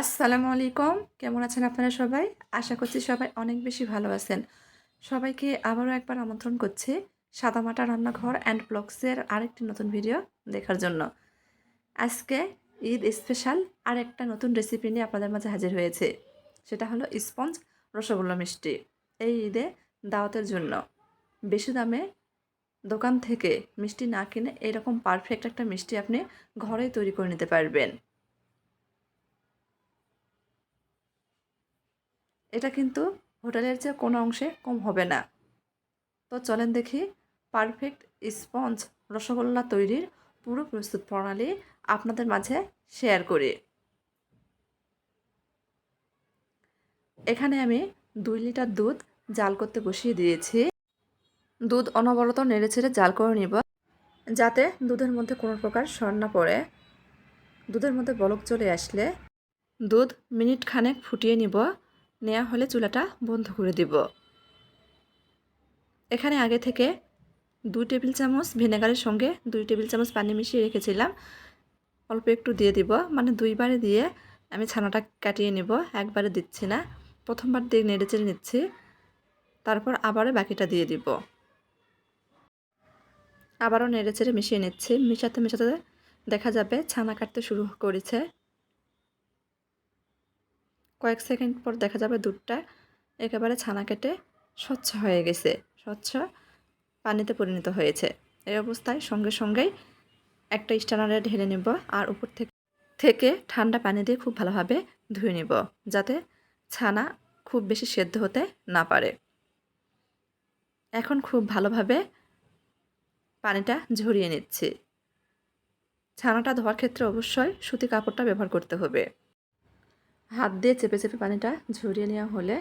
আসসালামু আলাইকুম। কেমন আছেন আপনারা সবাই? আশা করছি সবাই অনেক বেশি ভালো আছেন। সবাইকে আবারও একবার আমন্ত্রণ করছি সাদামাটা রান্নাঘর অ্যান্ড ব্লগসের আরেকটি নতুন ভিডিও দেখার জন্য। আজকে ঈদ স্পেশাল আর একটা নতুন রেসিপি নিয়ে আপনাদের মাঝে হাজির হয়েছে। সেটা হলো স্পঞ্জ রসগোল্লা মিষ্টি এই ঈদে দাওয়াতের জন্য। বেশি দামে দোকান থেকে মিষ্টি না কিনে এরকম পারফেক্ট একটা মিষ্টি আপনি ঘরেই তৈরি করে নিতে পারবেন। এটা কিন্তু হোটেলের চেয়ে কোনো অংশে কম হবে না। তো চলেন দেখি, পারফেক্ট স্পঞ্জ রসগোল্লা তৈরির পুরো প্রস্তুত প্রণালী আপনাদের মাঝে শেয়ার করি। এখানে আমি দুই লিটার দুধ জাল করতে বসিয়ে দিয়েছি। দুধ অনবরত নেড়ে ছেড়ে জাল করে নিব, যাতে দুধের মধ্যে কোনো প্রকার সর না পড়ে। দুধের মধ্যে বলক চলে আসলে, দুধ মিনিট খানেক ফুটিয়ে নিব। নেওয়া হলে চুলাটা বন্ধ করে দিব। এখানে আগে থেকে দুই টেবিল চামচ ভিনেগারের সঙ্গে দুই টেবিল চামচ পানি মিশিয়ে রেখেছিলাম। অল্প একটু দিয়ে দিব মানে দুইবারে দিয়ে আমি ছানাটা কাটিয়ে নিব, একবারে দিচ্ছি না। প্রথমবার দিয়ে নেড়ে চেড়ে নিচ্ছি, তারপর আবারও বাকিটা দিয়ে দিব। আবারও নেড়ে চেড়ে মিশিয়ে নিচ্ছি, মিশাতে মিশাতে দেখা যাবে ছানা কাটতে শুরু করেছে। কয়েক সেকেন্ড পর দেখা যাবে দুধটা একেবারে ছানা কেটে স্বচ্ছ হয়ে গেছে, স্বচ্ছ পানিতে পরিণত হয়েছে। এই অবস্থায় সঙ্গে সঙ্গেই একটা স্টানারে ঢেলে নেব আর উপর থেকে থেকে ঠান্ডা পানি দিয়ে খুব ভালোভাবে ধুয়ে নেব, যাতে ছানা খুব বেশি সেদ্ধ হতে না পারে। এখন খুব ভালোভাবে পানিটা ঝরিয়ে নিচ্ছি। ছানাটা ধোয়ার ক্ষেত্রে অবশ্যই সুতি কাপড়টা ব্যবহার করতে হবে। হাত দিয়ে চেপে চেপে পানিটা ঝরিয়ে নেওয়া হলে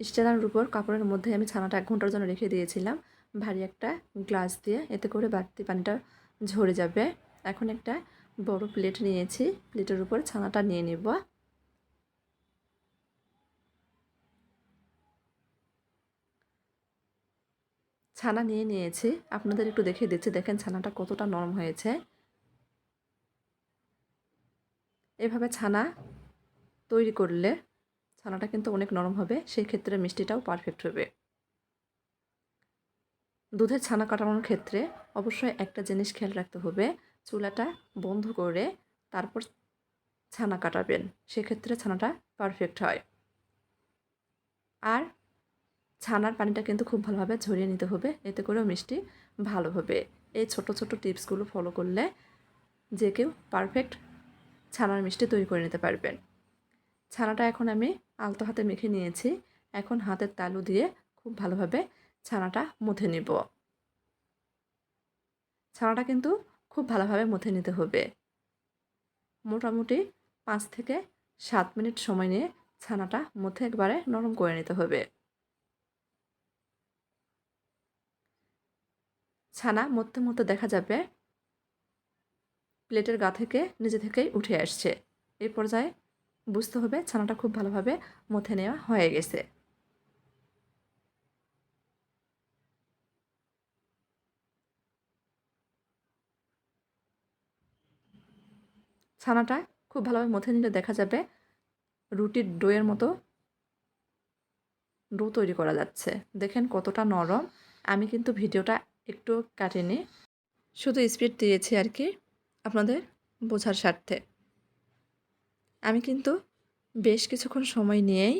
স্টেনার উপর কাপড়ের মধ্যে আমি ছানাটা এক ঘণ্টার জন্য রেখে দিয়েছিলাম। ভারী একটা গ্লাস দিয়ে এতে করে বাড়তি পানিটা ঝরে যাবে। এখন একটা বড় প্লেট নিয়েছি। প্লেটের উপর ছানাটা নিয়ে নেব। ছানা নিয়ে নিয়েছি। আপনাদের একটু দেখে দিচ্ছি। দেখেন ছানাটা কতটা নরম হয়েছে। এভাবে ছানা তৈরি করলে ছানাটা কিন্তু অনেক নরম হবে, সেই ক্ষেত্রে মিষ্টিটাও পারফেক্ট হবে। দুধের ছানা কাটানোর ক্ষেত্রে অবশ্যই একটা জিনিস খেয়াল রাখতে হবে, চুলাটা বন্ধ করে তারপর ছানা কাটাবেন, সেক্ষেত্রে ছানাটা পারফেক্ট হয়। আর ছানার পানিটা কিন্তু খুব ভালোভাবে ঝরিয়ে নিতে হবে, এতে করেও মিষ্টি ভালো হবে। এই ছোট ছোট টিপসগুলো ফলো করলে যে কেউ পারফেক্ট ছানার মিষ্টি তৈরি করে নিতে পারবেন। ছানাটা এখন আমি আলতো হাতে মেখে নিয়েছি। এখন হাতের তালু দিয়ে খুব ভালোভাবে ছানাটা মুথে নিব। ছানাটা কিন্তু খুব ভালোভাবে মুথে নিতে হবে। মোটামুটি পাঁচ থেকে সাত মিনিট সময় নিয়ে ছানাটা মুথে একবারে নরম করে নিতে হবে। ছানা মধ্যে মধ্যে দেখা যাবে প্লেটের গা থেকে, নিজে থেকেই উঠে আসছে। এই পর্যায়ে বুঝতে হবে ছানাটা খুব ভালোভাবে মথে নেওয়া হয়ে গেছে। ছানাটা খুব ভালোভাবে মথে নিলে দেখা যাবে রুটির ডোয়ের মতো ডো তৈরি করা যাচ্ছে। দেখেন কতটা নরম। আমি কিন্তু ভিডিওটা একটু কাটিনি। শুধু স্পিড দিয়েছি আর কি। আপনাদের বোঝার স্বার্থে। আমি কিন্তু বেশ কিছুক্ষণ সময় নিয়েই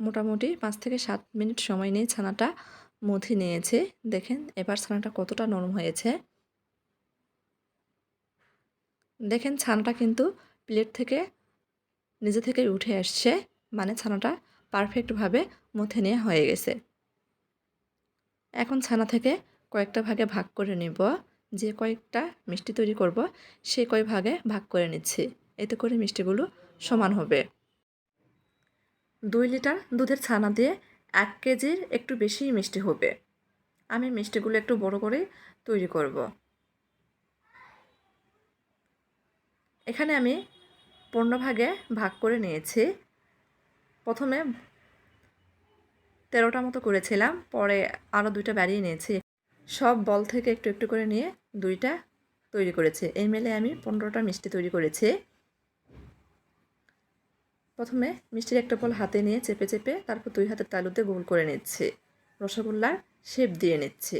মোটামুটি পাঁচ থেকে সাত মিনিট সময় নিয়ে ছানাটা মধি নিয়েছে। দেখেন, এবার ছানাটা কতটা নরম হয়েছে। দেখেন, ছানাটা কিন্তু প্লেট থেকে নিজে থেকে উঠে আসছে মানে ছানাটা পারফেক্টভাবে মুথে নেওয়া হয়ে গেছে। এখন ছানা থেকে কয়েকটা ভাগে ভাগ করে নেব। যে কয়েকটা মিষ্টি তৈরি করব সেই কয়েক ভাগে ভাগ করে নিচ্ছি। এতে করে মিষ্টিগুলো সমান হবে। দুই লিটার দুধের ছানা দিয়ে এক কেজির একটু বেশি মিষ্টি হবে। আমি মিষ্টিগুলো একটু বড় করে তৈরি করব। এখানে আমি পনেরো ভাগে ভাগ করে নিয়েছি। প্রথমে তেরোটা মতো করেছিলাম, পরে আরও দুইটা বাড়িয়ে নিয়েছি। সব বল থেকে একটু একটু করে নিয়ে দুইটা তৈরি করেছে। এই মেলে আমি পনেরোটা মিষ্টি তৈরি করেছি। প্রথমে মিষ্টির একটা বল হাতে নিয়ে চেপে চেপে তারপর দুই হাতের তালুতে গোল করে নিচ্ছে। রসগোল্লার শেপ দিয়ে নিচ্ছে।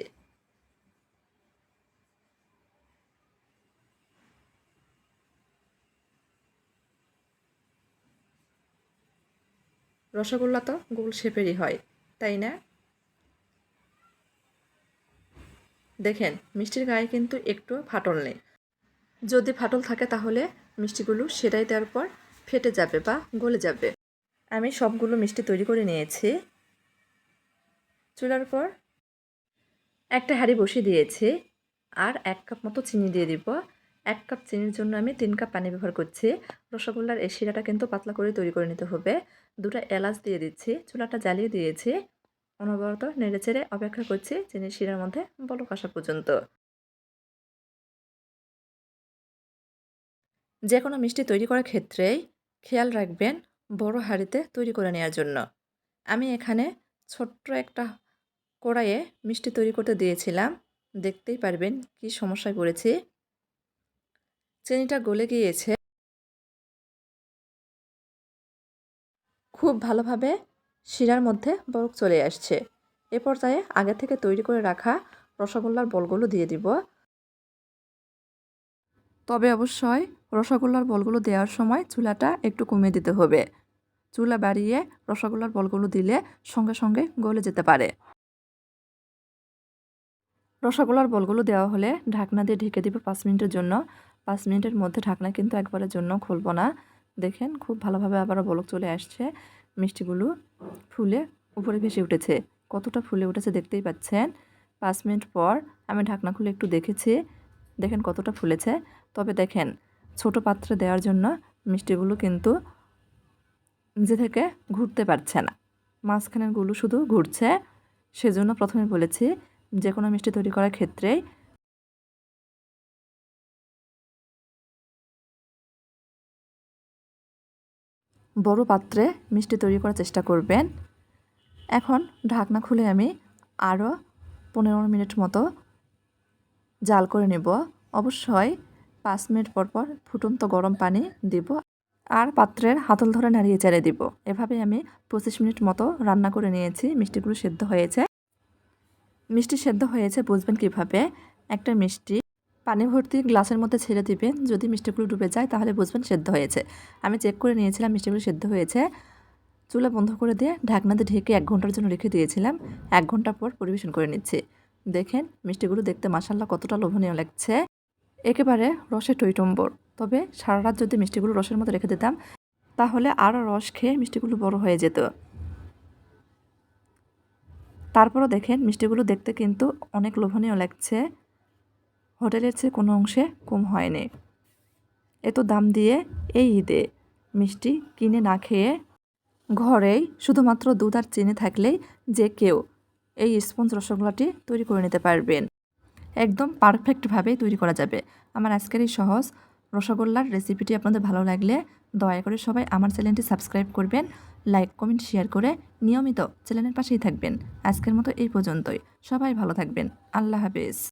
রসগোল্লা তো গোল শেপেরই হয়, তাই না? দেখেন, মিষ্টির গায়ে কিন্তু একটু ফাটল নেই। যদি ফাটল থাকে তাহলে মিষ্টিগুলো সেটাই দেওয়ার পর ফেটে যাবে বা গলে যাবে। আমি সবগুলো মিষ্টি তৈরি করে নিয়েছি। চুলার পর একটা হাঁড়ি বসিয়ে দিয়েছি আর এক কাপ মতো চিনি দিয়ে দিব। এক কাপ চিনির জন্য আমি তিন কাপ পানি ব্যবহার করছি। রসগোল্লার এই শিরাটা কিন্তু পাতলা করে তৈরি করে নিতে হবে। দুটো এলাচ দিয়ে দিচ্ছি, চুলাটা জ্বালিয়ে দিয়েছি। অনবরত নেড়ে চেড়ে অপেক্ষা করছি চিনির শিরার মধ্যে বলক আসা পর্যন্ত। যে কোনো মিষ্টি তৈরি করার ক্ষেত্রেই খেয়াল রাখবেন বড় হাঁড়িতে তৈরি করে নেওয়ার জন্য। আমি এখানে ছোট্ট একটা কড়াইয়ে মিষ্টি তৈরি করতে দিয়েছিলাম। দেখতেই পারবেন কি সমস্যায় পড়েছি। চিনিটা গলে গিয়েছে। খুব ভালোভাবে শিরার মধ্যে বরফ চলে আসছে। এ পর্যায়ে আগে থেকে তৈরি করে রাখা রসগোল্লার বলগুলো দিয়ে দিব। তবে অবশ্যই রসগোল্লার বলগুলো দেওয়ার সময় চুলাটা একটু কমিয়ে দিতে হবে। চুলা বাড়িয়ে রসগোল্লার বলগুলো দিলে সঙ্গে সঙ্গে গলে যেতে পারে। রসগোল্লার বলগুলো দেওয়া হলে ঢাকনা দিয়ে ঢেকে দিব পাঁচ মিনিটের জন্য। পাঁচ মিনিটের মধ্যে ঢাকনা কিন্তু একবারের জন্য খুলবো না। দেখেন খুব ভালোভাবে আবারও বলক চলে আসছে। মিষ্টিগুলো ফুলে উপরে ভেসে উঠেছে। কতটা ফুলে উঠেছে দেখতেই পাচ্ছেন। পাঁচ মিনিট পর আমি ঢাকনা খুলে একটু দেখেছি। দেখেন কতটা ফুলেছে। তবে দেখেন, ছোট পাত্রে দেওয়ার জন্য মিষ্টিগুলো কিন্তু নিজে থেকে ঘুরতে পারছে না। মাঝখানেরগুলো শুধু ঘুরছে। সেজন্য প্রথমে বলেছি, যে কোনো মিষ্টি তৈরি করার ক্ষেত্রেই বড় পাত্রে মিষ্টি তৈরি করার চেষ্টা করবেন। এখন ঢাকনা খুলে আমি আরও পনেরো মিনিট মতো জাল করে নেব। অবশ্যই পাঁচ মিনিট পর পর ফুটন্ত গরম পানি দিব আর পাত্রের হাতল ধরে নাড়িয়ে চাড়িয়ে দিব। এভাবে আমি পঁচিশ মিনিট মতো রান্না করে নিয়েছি, মিষ্টিগুলো সেদ্ধ হয়েছে। মিষ্টি সেদ্ধ হয়েছে, বুঝবেন কীভাবে? একটা মিষ্টি পানি ভর্তি গ্লাসের মধ্যে ছেড়ে দিবেন যদি মিষ্টিগুলো ডুবে যায়, তাহলে বুঝবেন সেদ্ধ হয়েছে। আমি চেক করে নিয়েছিলাম মিষ্টিগুলো সেদ্ধ হয়েছে। চুলা বন্ধ করে দিয়ে ঢাকনাতে ঢেকে এক ঘণ্টার জন্য রেখে দিয়েছিলাম। এক ঘণ্টা পর পরিবেশন করে নিচ্ছি। দেখেন মিষ্টিগুলো দেখতে মাসাল্লাহ কতটা লোভনীয় লাগছে। একেবারে রসে টইটম্বর। তবে সারা রাত যদি মিষ্টিগুলো রসের মতো রেখে দিতাম, তাহলে আরও রস খেয়ে মিষ্টিগুলো বড় হয়ে যেত। তারপরও দেখেন মিষ্টিগুলো দেখতে কিন্তু অনেক লোভনীয় লাগছে। হোটেলের চেয়ে কোনো অংশে কম হয়নি। এত দাম দিয়ে এই ঈদে মিষ্টি কিনে না খেয়ে ঘরেই শুধুমাত্র দুধ আর চিনি থাকলেই যে কেউ এই স্পঞ্জ রসগোল্লাটি তৈরি করে নিতে পারবেন। একদম পারফেক্টভাবেই তৈরি করা যাবে। আমার আজকের এই সহজ রসগোল্লার রেসিপিটি আপনাদের ভালো লাগলে দয়া করে সবাই আমার চ্যানেলটি সাবস্ক্রাইব করবেন, লাইক, কমেন্ট, শেয়ার করে নিয়মিত চ্যানেলের পাশেই থাকবেন। আজকের মতো এই পর্যন্তই। সবাই ভালো থাকবেন। আল্লাহ হাফেজ।